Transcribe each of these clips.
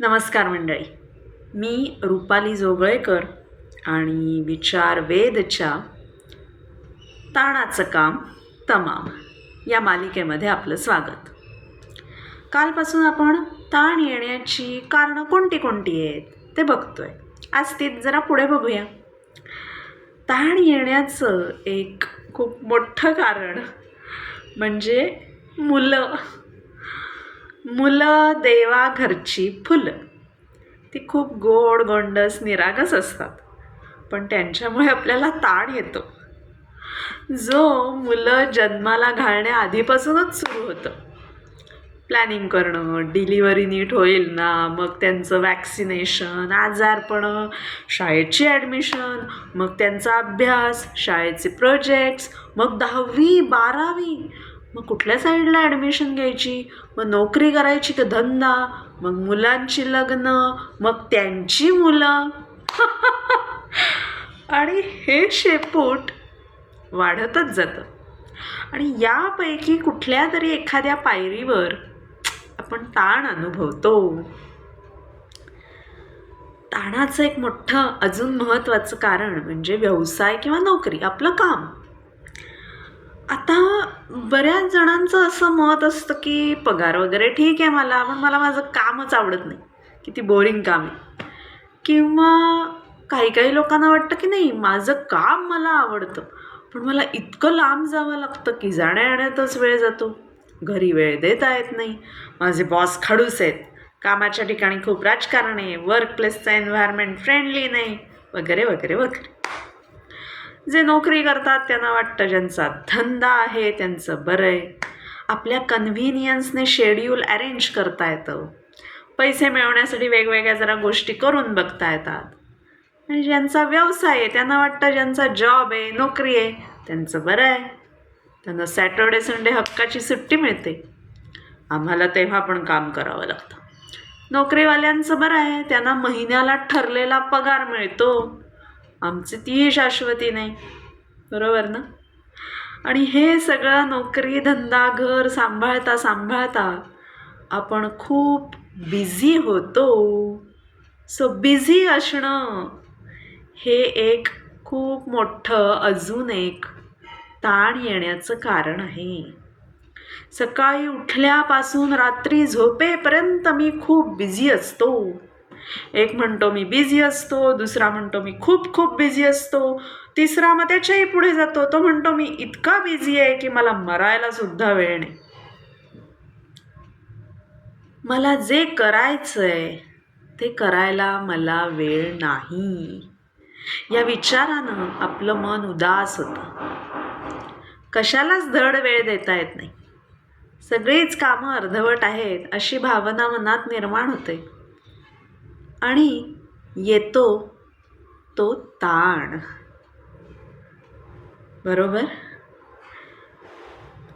नमस्कार मंडळी. मी रुपाली जोगळेकर आणि विचार वेदच्या ताणाचं काम तमाम या मालिकेमध्ये आपलं स्वागत. कालपासून आपण ताण येण्याची कारणं कोणती कोणती आहेत ते बघतोय. आज तीच जरा पुढे बघूया. ताण येण्याचं एक खूप मोठं कारण म्हणजे मुलं. मुलं देवाघरची फुलं. ती खूप गोड गोंडस निरागस असतात पण त्यांच्यामुळे आपल्याला ताण येतो. जो मुलं जन्माला घालण्या आधीपासूनच सुरू होतं. प्लॅनिंग करणं डिलिव्हरी नीट होईल ना मग त्यांचं वॅक्सिनेशन आजारपणं शाळेची ॲडमिशन मग त्यांचा अभ्यास शाळेचे प्रोजेक्ट्स मग दहावी बारावी मग कुठल्या साईडला ॲडमिशन घ्यायची? मग नोकरी करायची का धंदा मग मुलांची लग्न मग त्यांची मुलं. आणि हे शेपूट वाढतच जातं. आणि यापैकी कुठल्या तरी एखाद्या पायरीवर आपण ताण अनुभवतो. ताणाचं एक मोठं अजून महत्त्वाचं कारण म्हणजे व्यवसाय किंवा नोकरी आपलं काम. बऱ्याच जणांचं असं मत असतं की पगार वगैरे ठीक आहे मला पण मला माझं कामच आवडत नाही किती बोरिंग काम आहे. किंवा काही काही लोकांना वाटतं की नाही माझं काम मला आवडतं पण मला इतकं लांब जावं लागतं की जाण्या येण्यातच वेळ जातो. घरी वेळ देता येत नाही. माझे बॉस खडूस आहेत. कामाच्या ठिकाणी खूप राजकारण आहे. वर्क प्लेसचं एन्व्हायरमेंट फ्रेंडली नाही. वगैरे वगैरे वगैरे. जे नोकरी करतात त्यांना वाटतं ज्यांचा धंदा आहे त्यांचं बरं आहे. आपल्या कन्व्हिनियन्सने शेड्यूल अरेंज करता येतं. पैसे मिळवण्यासाठी वेगवेगळ्या जरा गोष्टी करून बघता येतात. आणि ज्यांचा व्यवसाय आहे त्यांना वाटतं ज्यांचा जॉब आहे नोकरी आहे त्यांचं बरं आहे. त्यांना सॅटर्डे संडे हक्काची सुट्टी मिळते. आम्हाला तेव्हा पण काम करावं लागतं. नोकरीवाल्यांचं बरं आहे त्यांना महिन्याला ठरलेला पगार मिळतो. आमची ती शाश्वती नाही. बरोबर ना? आणि हे सगळं नोकरी धंदा घर सांभाळता सांभाळता आपण खूप बिझी होतो. सो बिझी असणं हे एक खूप मोठं अजून एक ताण येण्याचं कारण आहे. सकाळी उठल्यापासून रात्री झोपेपर्यंत मी खूप बिझी असतो. एक म्हणतो मी बिझी असतो दुसरा म्हणतो मी खूप खूप बिझी असतो तिसरा मग त्याच्याही पुढे जातो तो म्हणतो मी इतका बिझी आहे की मला मरायला सुद्धा वेळ नाही. मला जे करायचं आहे ते करायला मला वेळ नाही. या विचारानं आपलं मन उदास होतं. कशालाच धड वेळ देता येत नाही. सगळीच कामं अर्धवट आहेत अशी भावना मनात निर्माण होते. आणि येतो तो ताण. बरोबर?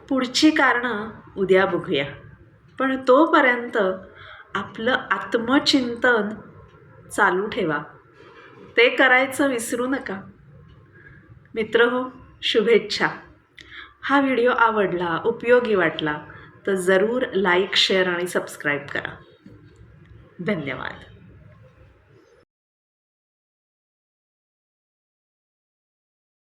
पुढची कारणं उद्या बघूया. पण तोपर्यंत आपलं आत्मचिंतन चालू ठेवा. ते करायचं विसरू नका. मित्र हो शुभेच्छा. हा व्हिडिओ आवडला उपयोगी वाटला तर जरूर लाईक शेअर आणि सबस्क्राईब करा. धन्यवाद.